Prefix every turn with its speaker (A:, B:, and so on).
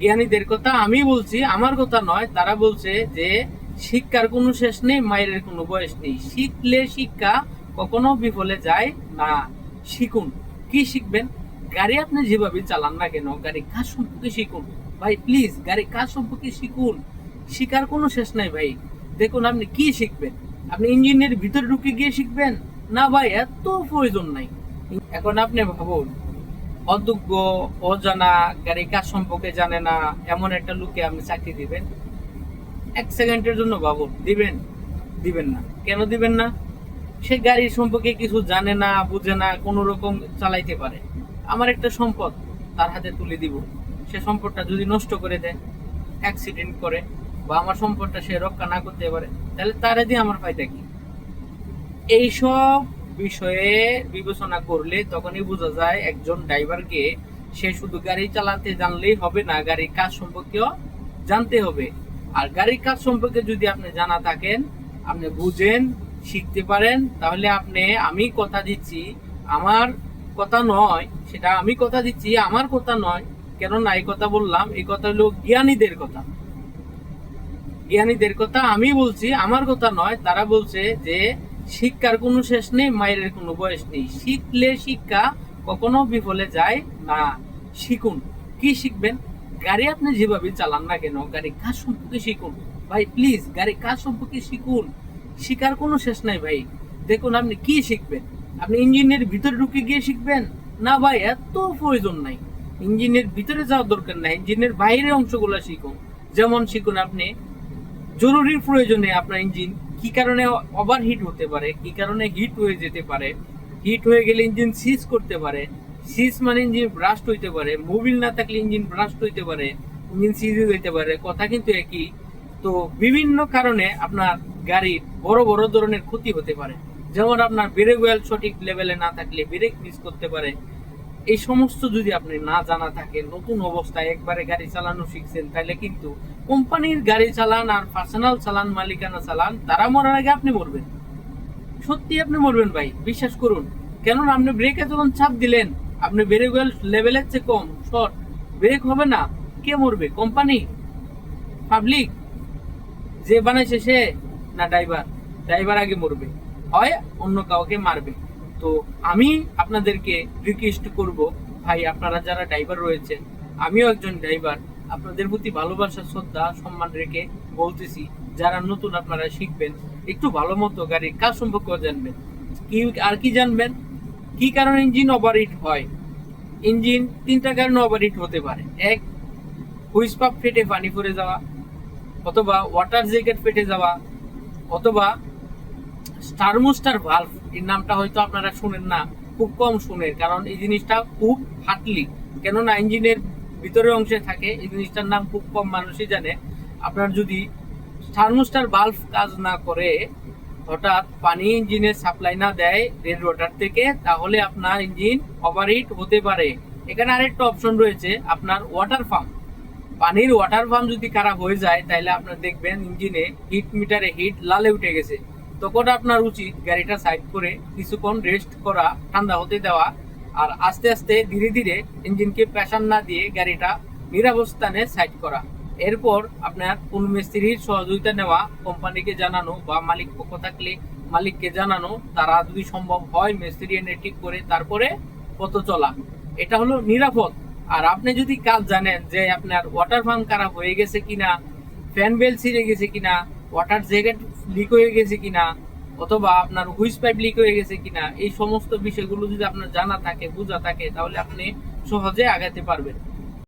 A: জ্ঞানীদের কথা আমি বলছি, আমার কথা নয়, তারা বলছে যে শিক্ষার কোনো শেষ নেই, মায়ের কোনো বয়স নেই। শিখলে শিক্ষা কখনো বিফলে যায় না। শিখুন। কি শিখবেন? গাড়ি আপনি যেভাবে চালান না কেন, গাড়ি কাজ সম্পর্কে শিখুন? ভাই প্লিজ গাড়ি কাজ সম্পর্কে শিখুন? শিখার কোনো শেষ নাই ভাই। দেখুন, আপনি কি শিখবেন? আপনি ইঞ্জিনের ভিতরে ঢুকে গিয়ে শিখবেন? না ভাই, এত প্রয়োজন নাই। এখন আপনি ভাবুন অযোগ্য, অজানা, গাড়ি কাজ সম্পর্কে জানে না, এমন একটা লোকে আপনি চাকরি দিবেন। এক সেকেন্ডের জন্য ভাবুন, দিবেন দিবেন না। কেন দিবেন না? সে গাড়ি সম্পর্কে কিছু জানে না, বুঝে না, কোনো রকম চালাইতে পারে। আমার একটা সম্পদ তার হাতে তুলে দিব। সে সম্পদটা যদি নষ্ট করে দেয় অ্যাক্সিডেন্ট করে, বা আমার সম্পদটা সে রক্ষা না করতে পারে, তাহলে তারে দিয়ে আমার ফায়দা কি? এইসব বিষয়ে বিবেচনা করলে তখনই বোঝা যায় একজন ড্রাইভারকে সে শুধু গাড়ি চালাতে জানলেই হবে না, গাড়ির কাজ সম্পর্কেও জানতে হবে। আর গাড়ির কাজ সম্পর্কে যদি আপনি জানা থাকেন, আপনি বুঝেন, শিখতে পারেন, তাহলে আপনি, আমি কথা দিচ্ছি, আমার কথা নয়, সেটা আমি কথা দিচ্ছি, আমার কথা নয়, কেননা এই কথা বললাম, এই কথা হলো জ্ঞানীদের কথা। জ্ঞানীদের কথা আমি বলছি, আমার কথা নয়, তারা বলছে যে শিক্ষার কোনো শেষ নেই, মায়ের কোনো বয়স নেই। শিখলে শিক্ষা কখনো বিফলে যায় না। শিখুন। কি শিখবেন? গাড়ি আপনি যেভাবে চালান না কেন, গাড়ি কাজ সম্পর্কে শিখুন? ভাই প্লিজ গাড়ি কাজ সম্পর্কে শিখুন? শিখার কোনো শেষ নাই ভাই। দেখুন আপনি কি শিখবেন? আপনি ইঞ্জিনের ভিতরে ঢুকে গিয়ে শিখবেন? না ভাই, এত প্রয়োজন নাই। ইঞ্জিনের ভিতরে যাওয়ার দরকার নাই, ইঞ্জিনের বাইরের অংশগুলো শিখুন। যেমন শিখুন আপনি জরুরি প্রয়োজনে আপনার ইঞ্জিন কি কারণে ওভার হিট হতে পারে, কি কারণে হিট হয়ে যেতে পারে হিট হয়ে গেলে ইঞ্জিন সিজ করতে পারে সিজ মানে ইঞ্জিন ব্রাস্ট হইতে পারে মোবিল না থাকলে ইঞ্জিন ব্রাস্ট হইতে পারে ইঞ্জিন সিজ হইতে পারে, কথা কিন্তু একই। তো বিভিন্ন কারণে আপনার গাড়ির বড় বড় ধরনের ক্ষতি হতে পারে। যেমন আপনার ব্রেক ওয়েল সঠিক লেভেলে না থাকলে ব্রেক মিস করতে পারে। এই সমস্ত যদি আপনি না জানা থাকে নতুন অবস্থায় একবারে গাড়ি চালানো শিখছেন, তাহলে কিন্তু কোম্পানির গাড়ি চালান আর পার্সোনাল চালান, মালিকানা চালান, তারা মরার আগে আপনি মরবেন। সত্যি আপনি মরবেন ভাই, বিশ্বাস করুন। কেননা আপনি ব্রেকে যখন চাপ দিলেন, আপনি ওয়েল লেভেলের চেয়ে কম শর্ট ব্রেক হবে না। কে মরবে? কোম্পানি পাবলিক যে বানাইছে সে? না ড্রাইভার ড্রাইভার আগে মরবে। হয় অন্য কাউকে মারবে। তো আমি আপনাদেরকে রিকোয়েস্ট করব, ভাই, আপনারা যারা ড্রাইভার রয়েছেন, আমিও একজন ড্রাইভার আপনাদের প্রতি ভালোবাসা, শ্রদ্ধা, সম্মান রেখে বলতেছি, যারা নতুন আপনারা শিখবেন, একটু ভালো মতো গাড়ির কাজ সম্পর্কে জানবেন। কি আর কি জানবেন? কি কারণে ইঞ্জিন ওভারহিট হয়? ইঞ্জিন তিনটা কারণে ওভারহিট হতে পারে। এক হুইস পাম্প ফেটে পানি পড়ে যাওয়া, অথবা ওয়াটার জ্যাকেট ফেটে যাওয়া, অথবা স্টারমোস্টার ভালভ এর নামটা হয়তো আপনারা শুনেন না, খুব কম শুনেন, কারণ এই জিনিসটা খুব হাটলি কেননা ইঞ্জিনের ভিতরের অংশে থাকে, এই জিনিসটার নাম খুব কম মানুষই জানে। আপনার যদি থার্মোস্টার বাল্ব কাজ না করে, হঠাৎ পানি ইঞ্জিনে সাপ্লাই না দেয় রেড ওয়াটার থেকে, তাহলে আপনার ইঞ্জিন ওভারহিট হতে পারে। এখানে আরেকটা অপশন রয়েছে, আপনার ওয়াটার পাম্প পানির ওয়াটার পাম্প যদি খারাপ হয়ে যায়, তাহলে আপনার দেখবেন ইঞ্জিনে হিট মিটারে হিট লালে উঠে গেছে। তখন আপনার উচিত গাড়িটা সাইড করে কিছুক্ষণ রেস্ট করা, ঠান্ডা হতে দেওয়া। আর আস্তে আস্তে ধীরে ধীরে ইঞ্জিনকে প্রেশার না দিয়ে গাড়িটা নিরাবস্থানে সাইড করা। এরপর আপনার কোন মিস্ত্রির সহযোগিতা নেওয়া কোম্পানিকে জানানো বা মালিক পক্ষ থাকলে মালিককে জানানো, তারা যদি সম্ভব হয় মিস্ত্রি এনে ঠিক করে তারপরে পথ চলা। এটা হলো নিরাপদ। আর আপনি যদি কাজ জানেন যে আপনার ওয়াটার পাম্প খারাপ হয়ে গেছে কিনা ফ্যান বেল ছিঁড়ে গেছে কিনা ওয়াটার জ্যাকেট লিক হয়ে গেছে কিনা অথবা আপনার হুইস পাইপ লিক হয়ে গেছে কিনা, এই সমস্ত বিষয়গুলো যদি আপনার জানা থাকে, বোঝা থাকে, তাহলে আপনি সহজে আগাতে পারবেন।